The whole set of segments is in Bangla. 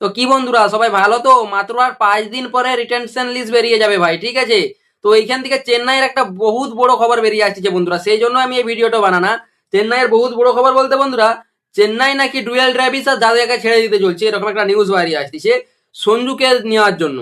তো কি বন্ধুরা, সবাই ভালো তো? মাত্র আর পাঁচ দিন পরে রিটেনশন লিস্ট বেরিয়ে যাবে ভাই, ঠিক আছে? তো এইখান থেকে চেন্নাইয়ের একটা বহুত বড় খবর বেরিয়ে আসছে বন্ধুরা, সেই জন্য আমি এই ভিডিওটা বানানা। চেন্নাইয়ের বহুত বড় খবর বলতে বন্ধুরা, চেন্নাই নাকি ডুয়েল ড্রাইভিস আর যাদেরকে ছেড়ে দিতে চলছে, এরকম একটা নিউজ বেরিয়ে আসছে সঞ্জুকে নেওয়ার জন্য।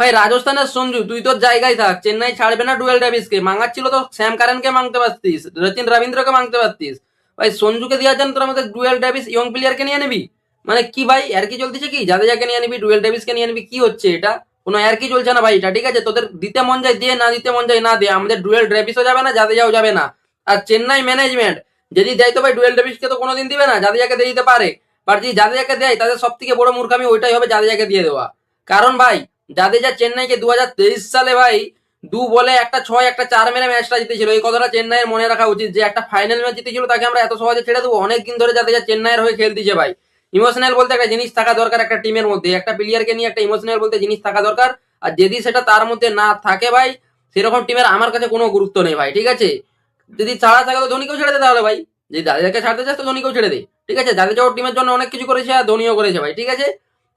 ভাই, রাজস্থানের সঞ্জু, তুই তোর জায়গায় থাক, চেন্নাই ছাড়বে না ডুয়েল ড্রাইভিসকে মাঙাচ্ছিল তো শ্যাম কারেনকে মাংতে পারতিস, রচিন রবীন্দ্রকে মাংতে পারতিস। ভাই, সঞ্জুকে দেওয়ার জন্য তোর আমাদের ডুয়েল ড্রাইভিস ইয়ং প্লেয়ারকে নিয়ে নিবি? মানে কি ভাই আর কি চলতেছে কি? যাকে নিয়ে নিবি ডুয়েল ডেভিসকে নিয়ে নিবি কি হচ্ছে এটা? কোনো আর কি চলছে না ভাই এটা, ঠিক আছে? তোদের দিতে মন যায় দিয়ে না দিতে মন যায়, না দে। আমাদের ডুয়েল ড্রেভিসও যাবে না যাও যাবে না। আর চেন্নাই ম্যানেজমেন্ট, যদি দেয় তো ভাই, ডুয়েল ডেভিসকে তো কোনোদিন দিবে না যাকে দিয়ে দিতে পারে। বাট যদি যাকে দেয়, তাদের সব থেকে বড় মূর্খামি ওইটাই হবে যাকে দিয়ে দেওয়া। কারণ ভাই যা চেন্নাইকে দু হাজার তেইশ সালে ভাই, দু বলে একটা ছয়, একটা চার মেরে ম্যাচটা জিতেছিল। এই কথাটা চেন্নাইয়ের মনে রাখা উচিত যে, একটা ফাইনাল ম্যাচ জিতেছিল, তাকে আমরা এত সহজে ছেড়ে দেবো। অনেকদিন ধরে যাদের যা চেন্নাইয়ের হয়ে খেলতেছে ভাই। ইমোশনাল বলতে একটা জিনিস থাকা দরকার একটা টিমের মধ্যে। একটা প্লেয়ারকে নিয়ে একটা ইমোশনাল বলতে জিনিস থাকা দরকার। আর যদি সেটা তার মধ্যে না থাকে ভাই, সেরকম টিমের আমার কাছে কোনো গুরুত্ব নেই ভাই, ঠিক আছে? যদি ছাড়া থাকে তো ধোনিকেও ছেড়ে দে তাহলে ভাই। যদি দাদাকে ছাড়তে চাস তো ধোনিকেও ছেড়ে দে, ঠিক আছে? যাদের যাও টিমের জন্য অনেক কিছু করেছে আর ধোনিও করেছে ভাই, ঠিক আছে?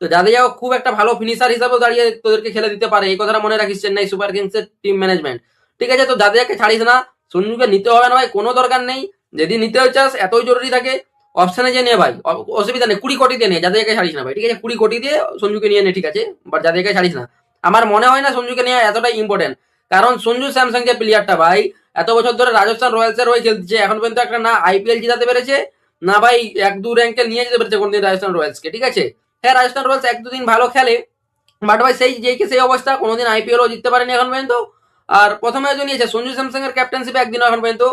তো যাদের যাও খুব একটা ভালো ফিনিশার হিসাবেও দাঁড়িয়ে তোদেরকে খেলে দিতে পারে। এই কথাটা মনে রাখিস চেন্নাই সুপার কিংসের টিম ম্যানেজমেন্ট ঠিক আছে? তো যাদেরকে ছাড়িস না, সঞ্জুকে নিতে হবে না ভাই, কোনো দরকার নেই। যদি নিতেও চাস, এতই জরুরি থাকে। অপশনে যে নে ভাই অসুবিধা নেই, কুড়ি কোটি দিয়ে নে, যাদেরকে ছাড়িস না ভাই, ঠিক আছে? কুড়ি কোটি দিয়ে সঞ্জুকে নিয়ে নে, ঠিক আছে? বাট যাদেরকে ছাড়িস না। আমার মনে হয় না সঞ্জুকে নিয়ে এতটাই ইম্পর্টেন্ট কারণ সঞ্জু স্যামসাং যে প্লেয়ারটা ভাই, এত বছর ধরে রাজস্থান রয়্যালসের হয়ে খেলছে, এখন পর্যন্ত একটা না আইপিএল জিতাতে পেরেছে, না ভাই এক দু র্যাঙ্কে নিয়ে যেতে পেরেছে কোনদিন রাজস্থান রয়্যালসকে ঠিক আছে? হ্যাঁ রাজস্থান রয়্যালস এক দুদিন ভালো খেলে বাট ভাই সেই যেই সেই অবস্থা, কোনোদিন আইপিএলও জিততে পারেনি এখন পর্যন্ত। আর প্রথমে যে নিয়েছে, সঞ্জু স্যামসাং এর ক্যাপ্টেন্সিপে একদিন এখন পর্যন্ত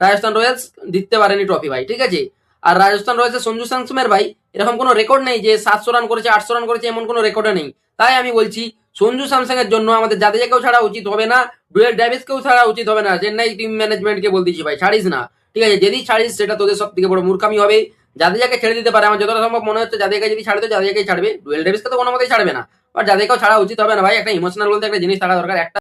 রাজস্থান রয়্যালস জিততে পারেনি ট্রফি ভাই, ঠিক আছে? আর রাজস্থান রয়েছে সঞ্জু স্যামসুমের ভাই। এরকম কোনো রেকর্ড নেই যে সাতশো রান করেছে, আটশো রান করেছে, এমন কোনো রেকর্ডে নেই। তাই আমি বলছি, সঞ্জু স্যামসাং এর জন্য আমাদের জাদেজাকেও ছাড়া উচিত হবে না, ডুয়েল ড্যাভিসকেও ছাড়া উচিত হবে না। চেন্নাই টিম ম্যানেজমেন্টকে বলতেছি ভাই, ছাড়িস না। ঠিক আছে যদি ছাড়িস সেটা তোদের সব থেকে বড় মূর্খামি হবে। যাদেরকে ছেড়ে দিতে পারে, আমার যতটা সম্ভব মনে হচ্ছে যাদেরকে যদি ছাড়ে, তো যাদেরকেই ছাড়বে। ডুয়েল ডেভিসকে তো কোনো মতেই ছাড়বে না। বাট যাদেরকেও ছাড়া উচিত হবে না ভাই, একটা ইমোশনাল বলতে একটা জিনিস থাকা দরকার, একটা